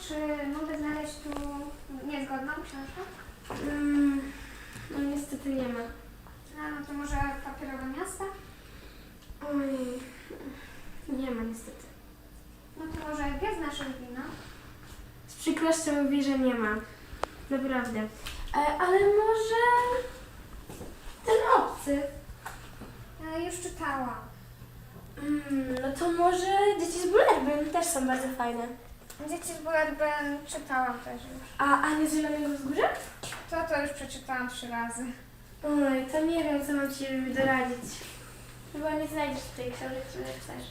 czy mogę znaleźć tu niezgodną książkę? Mm, no niestety nie ma. A, no to może papierowe miasta? Oj, nie ma niestety. No to może gest naszych wina? Z przykrością mówię, że nie ma. Naprawdę. E, ale może ten obcy. Ja już czytałam. Mm, no to może dzieci z Bullerbyn też są bardzo fajne. Dzieci z Bullerben czytałam też już. A Ania z Zielonego Wzgórza? To to już przeczytałam trzy razy. Oj, to nie wiem, co mam Ci doradzić. Chyba nie znajdziesz tej książek, które chcesz.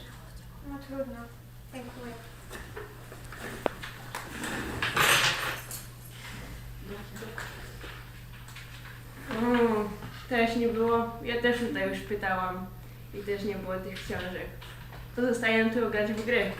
No trudno. Dziękuję. O, też nie było. Ja też tutaj już pytałam. I też nie było tych książek. To zostaję tu grać w gry.